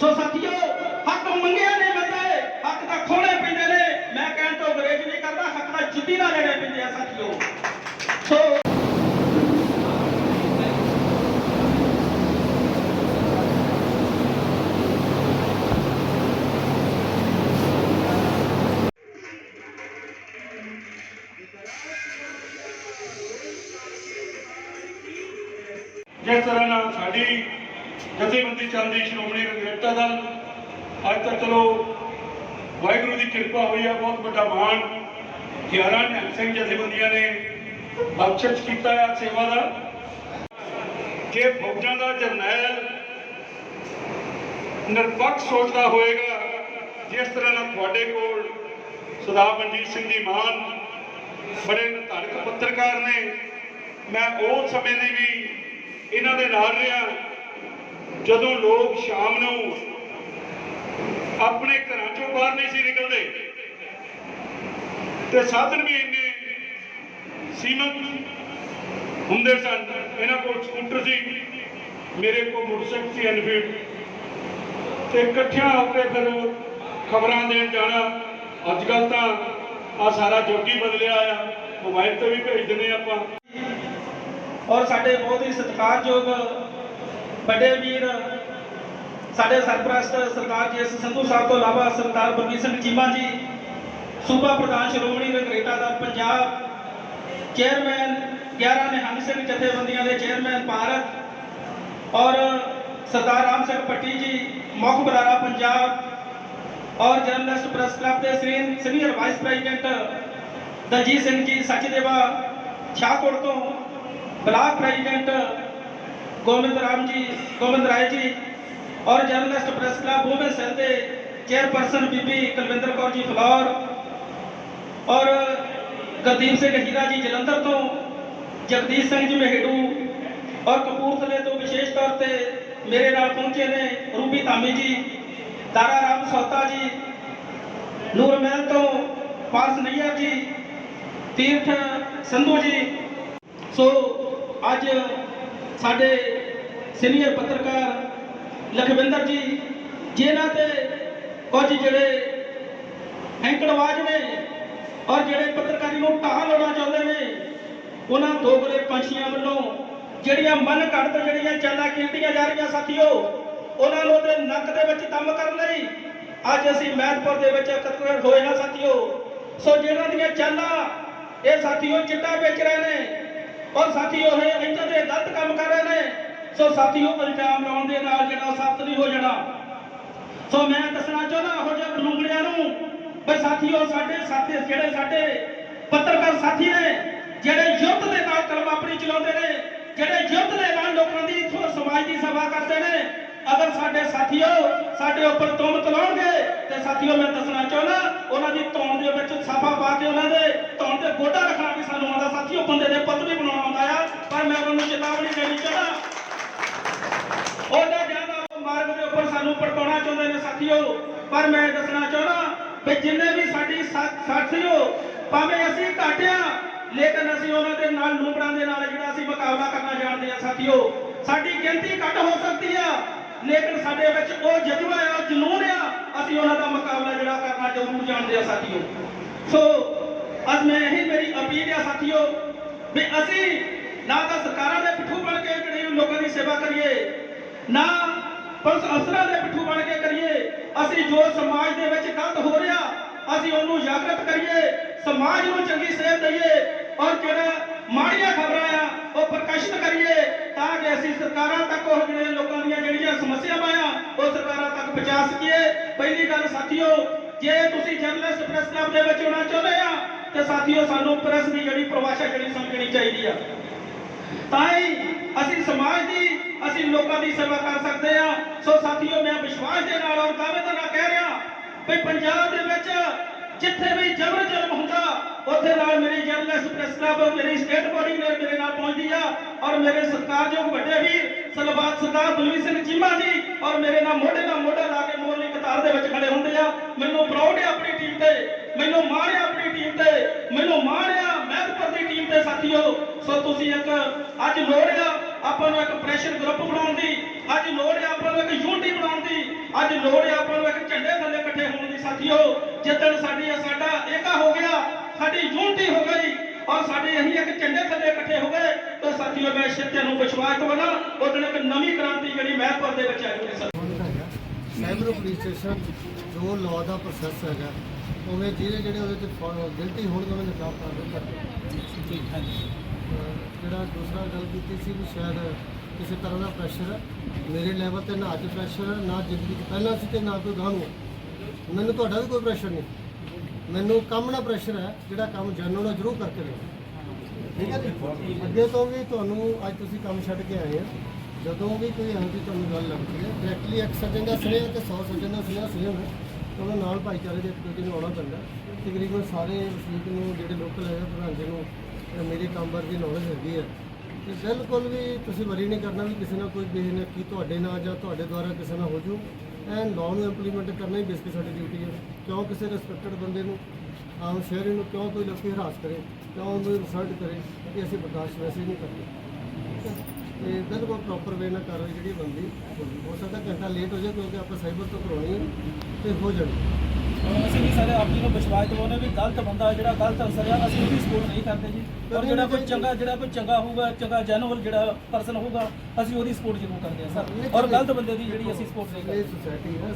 ਸੋ ਸਾਥੀਓ, ਹੱਕ ਮੰਗਿਆ ਨਹੀਂ ਮਿਲਦੇ ਹੱਕ ਤਾਂ ਖੋਣੇ ਪੈਂਦੇ ਨੇ। ਮੈਂ ਕਹਿਣ ਤੋਂ ਗਰੇਜ ਨਹੀਂ ਕਰਦਾ, ਹੱਕ ਦਾ ਜੁੱਤੀ ਨਾਲ ਲੈਣੇ ਪੈਂਦੇ ਆ ਸਾਥੀਓ। ਸੋ ਜਿਸ ਤਰ੍ਹਾਂ ਨਾਲ ਸਾਡੀ ਜਥੇਬੰਦੀ ਚੱਲਦੀ ਸ਼੍ਰੋਮਣੀ ਰੰਗਰੇਟਾ ਦਲ ਅੱਜ ਤੱਕ ਚਲੋ ਵਾਹਿਗੁਰੂ ਦੀ ਕਿਰਪਾ ਹੋਈ ਆ, ਬਹੁਤ ਵੱਡਾ ਮਾਣ। 11 ਨਿਹੰਗ ਸਿੰਘ ਜਥੇਬੰਦੀਆਂ ਨੇ ਬਖਸ਼ਿਸ਼ ਕੀਤਾ ਆ ਸੇਵਾ ਦਾ। ਕਿ ਫੌਜਾਂ ਦਾ ਜਰਨੈਲ ਨਿਰਪੱਖ ਸੋਚਦਾ ਹੋਏਗਾ, ਜਿਸ ਤਰ੍ਹਾਂ ਨਾਲ ਤੁਹਾਡੇ ਕੋਲ ਸਰਦਾਰ ਮਨਜੀਤ ਸਿੰਘ ਜੀ ਮਾਨ ਬੜੇ ਨਿਰਧਾਰਕ ਪੱਤਰਕਾਰ ਨੇ, ਮੈਂ ਉਹ ਸਮੇਂ ਦੀ ਵੀ ਇਹਨਾਂ ਦੇ ਨਾਲ ਰਿਹਾ। ਜਦੋਂ ਲੋਕ ਸ਼ਾਮ ਨੂੰ ਆਪਣੇ ਘਰਾਂ ਚੋਂ ਬਾਹਰ ਨਹੀਂ ਸੀ ਨਿਕਲਦੇ, ਤੇ ਸਾਧਨ ਵੀ ਇੰਨੇ ਸੀਮਤ ਹੁੰਦੇ ਸਨ। ਇਹਨਾਂ ਕੋਲ ਸਕੂਟਰ ਸੀ, ਮੇਰੇ ਕੋਲ ਮੋਟਰਸਾਈਕਲ ਸੀ ਐਨਫੀਲਡ ਤੇ ਇਕੱਠਿਆਂ ਹੋ ਕੇ ਫਿਰ ਖਬਰਾਂ ਦੇਣ ਜਾਣਾ। ਅੱਜ ਕੱਲ ਤਾਂ ਆ ਸਾਰਾ ਜੋਗੀ ਬਦਲਿਆ ਆ। ਮੋਬਾਈਲ ਤੇ ਵੀ ਭੇਜ ਦਿੰਦੇ ਆਪਾਂ। ਔਰ ਸਾਡੇ ਬਹੁਤ ਹੀ ਸਤਿਕਾਰਯੋਗ ਵੱਡੇ ਵੀਰ ਸਾਡੇ ਸਰਪ੍ਰਸਤ ਸਰਦਾਰ ਜੀ ਐਸ ਸੰਧੂ ਸਾਹਿਬ ਤੋਂ ਇਲਾਵਾ ਸਰਦਾਰ ਬਲਵੀਰ ਸਿੰਘ ਚੀਮਾ ਜੀ, ਸੂਬਾ ਪ੍ਰਧਾਨ ਸ਼੍ਰੋਮਣੀ ਰੰਗਰੇਟਾ ਦਾ ਪੰਜਾਬ ਚੇਅਰਮੈਨ 11 ਨਿਹੰਗ ਸਿੰਘ ਜਥੇਬੰਦੀਆਂ ਦੇ ਚੇਅਰਮੈਨ ਭਾਰਤ ਔਰ ਸਰਦਾਰ ਰਾਮ ਸਿੰਘ ਪੱਟੀ ਜੀ, ਮੁੱਖ ਬੁਲਾਰਾ ਪੰਜਾਬ ਔਰ ਜਰਨਲਿਸਟ ਪ੍ਰੈਸ ਕਲੱਬ ਦੇ senior senior vice president Daljit Singh ji Sachdeva Shahkot ਤੋਂ ਬਲਾਕ ਪ੍ਰੈਜ਼ੀਡੈਂਟ ਗੋਬਿੰਦ ਰਾਮ ਜੀ, ਗੋਬਿੰਦ ਰਾਏ ਜੀ ਔਰ journalist press club woman cell ਦੇ ਚੇਅਰਪਰਸਨ ਬੀਬੀ ਕੁਲਵਿੰਦਰ ਕੌਰ ਜੀ ਫਲੌਰ ਔਰ ਗੁਰਦੀਪ ਸਿੰਘ ਹੀਰਾ ਜੀ ਜਲੰਧਰ ਤੋਂ, ਜਗਦੀਸ਼ ਸਿੰਘ ਜੀ ਮਹਿੜੂ ਔਰ ਕਪੂਰਥਲੇ ਤੋਂ ਵਿਸ਼ੇਸ਼ ਤੌਰ ਤੇ ਮੇਰੇ ਨਾਲ ਪਹੁੰਚੇ ਨੇ ਰੂਬੀ ਧਾਮੀ ਜੀ, ਤਾਰਾ ਰਾਮ ਸੌਤਾ ਜੀ, ਨੂਰ ਮਹਿਲ ਤੋਂ ਪਾਰਸ ਨਈਆ ਜੀ, ਤੀਰਥ ਸੰਧੂ ਜੀ। ਸੋ ਅੱਜ ਸਾਡੇ ਸੀਨੀਅਰ ਪੱਤਰਕਾਰ ਲਖਵਿੰਦਰ ਜੀ, ਜਿਨ੍ਹਾਂ ਤੇ ਕੁਝ ਜਿਹੜੇ ਹੈਂਕੜਵਾਜ ਨੇ ਔਰ ਜਿਹੜੇ ਪੱਤਰਕਾਰੀ ਨੂੰ ਢਾਹ ਲਾਉਣਾ ਚਾਹੁੰਦੇ ਨੇ, ਉਹਨਾਂ ਦੋਗਲੇ ਪੰਛੀਆਂ ਵੱਲੋਂ ਜਿਹੜੀਆਂ ਮਨ ਘੜਤ ਜਿਹੜੀਆਂ ਚਾਲਾਂ ਕੀਤੀਆਂ ਜਾ ਰਹੀਆਂ ਸਾਥੀਓ, ਉਹਨਾਂ ਨੂੰ ਉਹਦੇ ਨੱਕ ਦੇ ਵਿੱਚ ਦਮ ਕਰਨ ਲਈ ਅੱਜ ਅਸੀਂ ਮਹਿਤਪੁਰ ਦੇ ਵਿੱਚ ਇਕੱਤਰ ਹੋਏ ਹਾਂ ਸਾਥੀਓ। ਸੋ ਜਿਹਨਾਂ ਦੀਆਂ ਚਾਲਾਂ ਇਹ ਸਾਥੀਓ ਚਿੱਟਾ ਵੇਚ ਰਹੇ ਨੇ ਔਰ ਸਾਥੀਓ ਇਹ ਇੱਦਾਂ ਦੇ ਗਲਤ ਕੰਮ ਕਰ ਰਹੇ ਨੇ ਸੋ ਸਾਥੀਓ ਇਲਜ਼ਾਮ ਲਾਉਣ ਦੇ ਨਾਲ ਜਿਹੜਾ ਸਖਤ ਨਹੀਂ ਹੋ ਜਾਣਾ। ਸੋ ਮੈਂ ਦੱਸਣਾ ਚਾਹੁੰਦਾ ਇਹੋ ਜਿਹੇ ਬਲੂੰਗੜਿਆਂ ਨੂੰ ਵੀ ਸਾਥੀਓ ਸਾਡੇ ਸਾਥੀ, ਜਿਹੜੇ ਸਾਡੇ ਪੱਤਰਕਾਰ ਸਾਥੀ ਨੇ, ਜਿਹੜੇ ਯੁੱਧ ਦੇ ਨਾਲ ਕਲਮ ਆਪਣੀ ਚਲਾਉਂਦੇ ਨੇ, ਜਿਹੜੇ ਯੁੱਧ ਦੇ ਨਾਲ ਲੋਕਾਂ ਦੀ ਥੋ- ਸਮਾਜ ਦੀ ਸੇਵਾ ਕਰਦੇ ਨੇ, ਅਗਰ ਸਾਡੇ ਸਾਥੀਓ ਸਾਡੇ ਉੱਪਰ ਤੁਮ ਲਾਉਣਗੇ ਤੇ ਸਾਥੀਓ ਮੈਂ ਦੱਸਣਾ ਚਾਹੁੰਦਾ, ਉਹਨਾਂ ਦੀ ਧੌਣ ਦੇ ਵਿੱਚ ਸਾਫਾ ਪਾ ਕੇ ਉਹਨਾਂ ਦੇ ਧੌਣ ਤੇ ਗੋਡਾ ਰੱਖਣਾ ਵੀ ਸਾਨੂੰ ਆਉਂਦਾ। ਸਾਥੀਓ, ਬੰਦੇ ਦੇ ਪੁੱਤ ਵੀ ਬਣਾਉਣਾ ਆਉਂਦਾ ਆ, ਪਰ ਮੈਂ ਉਹਨਾਂ ਨੂੰ ਚੇਤਾਵਨੀ ਦੇਣੀ ਚਾਹੁੰਦਾ ਉਹਦਾ ਜ਼ਿਆਦਾ ਉਹ ਮਾਰਗ ਦੇ ਉੱਪਰ ਸਾਨੂੰ ਪੜਕਾਉਣਾ ਚਾਹੁੰਦੇ ਨੇ ਸਾਥੀਓ, ਪਰ ਮੈਂ ਦੱਸਣਾ ਚਾਹੁੰਦਾ ਵੀ ਜਿੰਨੇ ਵੀ ਸਾਡੀ ਸਾਥੀਓ, ਭਾਵੇਂ ਅਸੀਂ ਘਾਟਿਆ ਲੇਕਿਨ ਅਸੀਂ ਉਹਨਾਂ ਦੇ ਨਾਲ ਲੂੰਬੜਾਂ ਦੇ ਨਾਲ ਜਿਹੜਾ ਅਸੀਂ ਮੁਕਾਬਲਾ ਕਰਨਾ ਜਾਣਦੇ ਆ, ਸਾਥੀਓ, ਸਾਡੀ ਗਿਣਤੀ ਘੱਟ ਹੋ ਸਕਦੀ ਆ, ਲੇਕਿਨ ਸਾਡੇ ਵਿੱਚ ਉਹ ਜਜ਼ਬਾ ਆ, ਜਨੂਨ ਆ, ਅਸੀਂ ਉਹਨਾਂ ਦਾ ਮੁਕਾਬਲਾ ਜਿਹੜਾ ਕਰਨਾ ਜ਼ਰੂਰ ਜਾਣਦੇ ਆ, ਸਾਥੀਓ। ਸੋ, ਅੱਜ ਮੈਂ ਇਹੀ ਮੇਰੀ ਅਪੀਲ ਆ, ਸਾਥੀਓ, ਵੀ ਅਸੀਂ ਨਾ ਤਾਂ ਸਰਕਾਰਾਂ ਦੇ ਪਿੱਠੂ ਬਣ ਕੇ ਗਰੀਬ ਲੋਕਾਂ ਦੀ ਸੇਵਾ ਕਰੀਏ, ਨਾ ਪੁਲਿਸ ਅਫਸਰਾਂ ਦੇ ਪਿੱਠੂ ਬਣ ਕੇ ਕਰੀਏ। ਅਸੀਂ ਜੋ ਸਮਾਜ ਦੇ ਵਿੱਚ ਗਲਤ ਹੋ ਰਿਹਾ, ਅਸੀਂ ਉਹਨੂੰ ਜਾਗਰਤ ਕਰੀਏ, ਸਮਾਜ ਨੂੰ ਚੰਗੀ ਸੇਧ ਦਈਏ ਔਰ ਜਿਹੜਾ ਮਾੜੀਆਂ ਖਬਰਾਂ ਆ, ਉਹ ਪ੍ਰਕਾਸ਼ਿਤ ਕਰੀਏ ਤਾਂ ਕਿ ਅਸੀਂ ਸਰਕਾਰਾਂ ਤੱਕ ਉਹ ਜਿਹੜੇ ਲੋਕਾਂ ਦੀਆਂ ਜਿਹੜੀਆਂ ਸਮੱਸਿਆਵਾਂ ਆ, ਉਹ ਸਰਕਾਰਾਂ ਤੱਕ ਪਹੁੰਚਾ ਸਕੀਏ। ਪਹਿਲੀ ਗੱਲ ਸਾਥੀਓ, ਜੇ ਤੁਸੀਂ ਜਰਨਲਿਸਟ ਪ੍ਰੈਸ ਕਲੱਬ ਦੇ ਵਿੱਚ ਹੋਣਾ ਚਾਹੁੰਦੇ ਆ, ਤੇ ਸਾਥੀਓ ਸਾਨੂੰ ਪ੍ਰੈਸ ਦੀ ਜਿਹੜੀ ਪਰਿਭਾਸ਼ਾ ਜਿਹੜੀ ਸਮਝਣੀ ਚਾਹੀਦੀ ਆ। ਤਾਂ ਹੀ ਅਸੀਂ ਸਮਾਜ ਦੀ ਅਸੀਂ ਲੋਕਾਂ ਦੀ ਸੇਵਾ ਕਰ ਸਕਦੇ ਆ ਸੋ ਸਾਥੀਓ, ਮੈਂ ਵਿਸ਼ਵਾਸ ਦੇ ਨਾਲ ਔਰ ਦਾਅਵੇ ਦੇ ਨਾਲ ਕਹਿ ਰਿਹਾ ਵੀ ਪੰਜਾਬ ਦੇ ਵਿੱਚ ਜਿੱਥੇ ਵੀ ਜਬਰ ਜ਼ੁਲਮ ਹੁੰਦਾ, ਉੱਥੇ ਨਾਲ ਮੇਰੀ ਜਰਨਲਿਸਟ ਪ੍ਰੈਸ ਕਲੱਬ ਮੇਰੀ ਸਟੇਟ ਬੋਡੀ ਨੇ ਮੇਰੇ ਨਾਲ ਪਹੁੰਚਦੀ ਆ ਔਰ ਮੇਰੇ ਸਤਿਕਾਰਯੋਗ ਵੱਡੇ ਵੀਰ ਸਲਵਾਤ ਸਰਦਾਰ ਬਲਵੀਰ ਸਿੰਘ ਚੀਮਾ ਜੀ ਔਰ ਮੇਰੇ ਨਾਲ ਮੋਢੇ ਨਾਲ ਮੋਢਾ ਲਾ ਕੇ ਮੋਰਲੀ ਕਤਾਰ ਦੇ ਵਿੱਚ ਖੜੇ ਹੁੰਦੇ ਆ। ਮੈਨੂੰ ਪ੍ਰਾਊਡ ਹੈ ਆਪਣੀ ਟੀਮ ਤੇ, ਮੈਨੂੰ ਮਾਣ ਹੈ ਆਪਣੀ ਟੀਮ ਤੇ, ਮੈਨੂੰ ਮਾਣ ਹੈ ਮਹਿਤਪੁਰ ਦੀ ਟੀਮ ਤੇ ਸਾਥੀਓ। ਸੋ ਤੁਸੀਂ ਇੱਕ ਅੱਜ ਲੋੜ ਆ ਆਪਾਂ ਨੂੰ ਇੱਕ ਪ੍ਰੈਸ਼ਰ ਗਰੁੱਪ ਬਣਾਉਣ ਦੀ ਅੱਜ ਲੋੜ ਆ ਆਪਾਂ ਨੂੰ ਇੱਕ ਯੂਨਿਟੀ ਬਣਾਉਣ ਦੀ ਅੱਜ ਲੋੜ ਹੈ ਆਪਾਂ ਨੂੰ ਇੱਕ ਝੰਡੇ ਥੱਲੇ ਇਕੱਠੇ ਹੋਣ ਦੀ ਸਾਥੀਓ ਜਿੱਦਣ ਸਾਡੀ ਸਾਡਾ ਏਕਾ ਹੋ ਗਿਆ ਸਾਡੀ ਯੂਨਿਟੀ ਹੋ ਗਈ ਔਰ ਸਾਡੇ ਅਸੀਂ ਇੱਕ ਝੰਡੇ ਥੱਲੇ ਇਕੱਠੇ ਹੋ ਗਏ ਤਾਂ ਸਾਥੀਓ ਮੈਂ ਸ਼ਿੱਤੇ ਨੂੰ ਵਿਸ਼ਵਾਸ ਦਵਾਂ ਉਹਦੇ ਇੱਕ ਨਵੀਂ ਕ੍ਰਾਂਤੀ ਜਿਹੜੀ ਮਹਿਪੁਰ ਦੇ ਵਿੱਚ ਆਈ ਹੈ ਸਰ। ਸਾਈਬਰ ਪੁਲਿਸ ਸਟੇਸ਼ਨ ਜੋ ਲਾਅ ਦਾ ਪ੍ਰੋਸੈਸ ਹੈਗਾ ਉਵੇਂ ਜਿਹੜੇ ਜਿਹੜੇ ਉਹਦੇ ਤੇ ਗਿਲਟੀ ਹੋਣਗੇ ਉਹਨਾਂ ਦੇ ਖਿਲਾਫ ਕਾਰਵਾਈ ਕਰਦੇ। ਅਹ ਜਿਹੜਾ ਦੂਸਰਾ ਗੱਲ ਕੀਤੀ ਸੀ ਵੀ ਸ਼ਾਇਦ ਕਿਸੇ ਤਰ੍ਹਾਂ ਦਾ ਪ੍ਰੈਸ਼ਰ ਹੈ ਮੇਰੇ ਲੈਵਲ ਤੇ ਨਾ ਅੱਜ ਪ੍ਰੈਸ਼ਰ ਹੈ ਨਾ ਜ਼ਿੰਦਗੀ 'ਚ ਪਹਿਲਾਂ ਸੀ ਤੇ ਨਾ ਕੋਈ ਗਾਂ ਨੂੰ। ਮੈਨੂੰ ਤੁਹਾਡਾ ਵੀ ਕੋਈ ਪ੍ਰੈਸ਼ਰ ਨਹੀਂ। ਮੈਨੂੰ ਕੰਮ ਨਾਲ ਪ੍ਰੈਸ਼ਰ ਹੈ, ਜਿਹੜਾ ਕੰਮ ਜਾਣੋ ਨਾ ਜ਼ਰੂਰ ਕਰਕੇ ਦੇਣਾ। ਠੀਕ ਹੈ ਜੀ? ਅੱਗੇ ਤੋਂ ਵੀ ਤੁਹਾਨੂੰ ਅੱਜ ਤੁਸੀਂ ਕੰਮ ਛੱਡ ਕੇ ਆਏ ਆ। ਜਦੋਂ ਵੀ ਕੋਈ ਇਹੋ ਜਿਹੀ ਤੁਹਾਨੂੰ ਗੱਲ ਲੱਗਦੀ ਹੈ ਡਾਇਰੈਕਟਲੀ ਇੱਕ ਸੱਜਣ ਦਾ ਸੁਨੇਹਾ ਤੇ 100 ਸੱਜਣ ਦਾ ਸੁਨੇਹਾ ਸੁਨੇਹਾ ਹੈ ਉਹਨਾਂ ਨਾਲ ਭਾਈਚਾਰੇ ਦੇ ਇੱਕ ਦੂਜੇ ਨੂੰ ਆਉਣਾ ਪੈਂਦਾ ਤਕਰੀਬਨ ਸਾਰੇ ਵਸਨੀਕ ਨੂੰ, ਜਿਹੜੇ ਲੋਕਲ ਹੈਗੇ ਪ੍ਰਧਾਨ ਜੀ ਨੂੰ ਮੇਰੀ ਕੰਮ ਬਾਰੇ ਦੀ ਨੌਲੇਜ ਹੈਗੀ ਹੈ ਤੇ ਬਿਲਕੁਲ ਵੀ ਤੁਸੀਂ ਵਰੀ ਨਹੀਂ ਕਰਨਾ ਵੀ ਕਿਸੇ ਨਾਲ ਕੋਈ ਕਿਸੇ ਨੇ ਕੀ ਤੁਹਾਡੇ ਨਾਲ ਜਾਂ ਤੁਹਾਡੇ ਦੁਆਰਾ ਕਿਸੇ ਨਾਲ ਹੋ ਜੂ। ਐਂਡ ਲਾਅ ਨੂੰ ਇੰਪਲੀਮੈਂਟ ਕਰਨਾ ਹੀ ਬੇਸਿਕ ਸਾਡੀ ਡਿਊਟੀ ਹੈ ਕਿਉਂ ਕਿਸੇ ਰਿਸਪੈਕਟਡ ਬੰਦੇ ਨੂੰ, ਆਮ ਸ਼ਹਿਰੀ ਨੂੰ ਕਿਉਂ ਕੋਈ ਲੋਕੀ ਹਰਾਸ ਕਰੇ, ਕਿਉਂ ਉਹਨੂੰ ਇਨਸਲਟ ਕਰੇ, ਇਹ ਅਸੀਂ ਬਰਦਾਸ਼ਤ ਵੈਸੇ ਹੀ ਨਹੀਂ ਕਰਦੇ। ਤੇ ਬਿਲਕੁਲ ਪ੍ਰੋਪਰ ਵੇ ਨਾਲ ਕਾਰਵਾਈ ਜਿਹੜੀ ਬੰਦੀ ਹੋ ਸਕਦਾ ਘੰਟਾ ਲੇਟ ਹੋ ਜਾਏ ਕਿਉਂਕਿ ਆਪਾਂ ਸਾਈਬਰ ਤੋਂ ਕਰਾਉਣੀ ਹੈ ਤੇ ਹੋ ਜਾਣੀ। ਅਸੀਂ ਵੀ ਸਾਰੇ ਆਪ ਜੀ ਨੂੰ ਵਿਸ਼ਵਾਸ ਦਿਵਾਉਂਦੇ ਵੀ ਗਲਤ ਬੰਦਾ ਜਿਹੜਾ ਗਲਤ ਅਸਰ ਆ, ਅਸੀਂ ਉਹਦੀ ਸਪੋਰਟ ਨਹੀਂ ਕਰਦੇ ਜੀ। ਔਰ ਜਿਹੜਾ ਕੋਈ ਚੰਗਾ, ਜਿਹੜਾ ਕੋਈ ਚੰਗਾ ਹੋਊਗਾ, ਚੰਗਾ ਜੈਨੂਅਲ ਜਿਹੜਾ ਪਰਸਨ ਹੋਊਗਾ, ਅਸੀਂ ਉਹਦੀ ਸਪੋਰਟ ਜ਼ਰੂਰ ਕਰਦੇ ਆ ਸਰ। ਔਰ ਗਲਤ ਬੰਦੇ ਦੀ ਜਿਹੜੀ ਅਸੀਂ ਸਪੋਰਟ ਨਹੀਂ ਕਰਦੇ। ਇਹ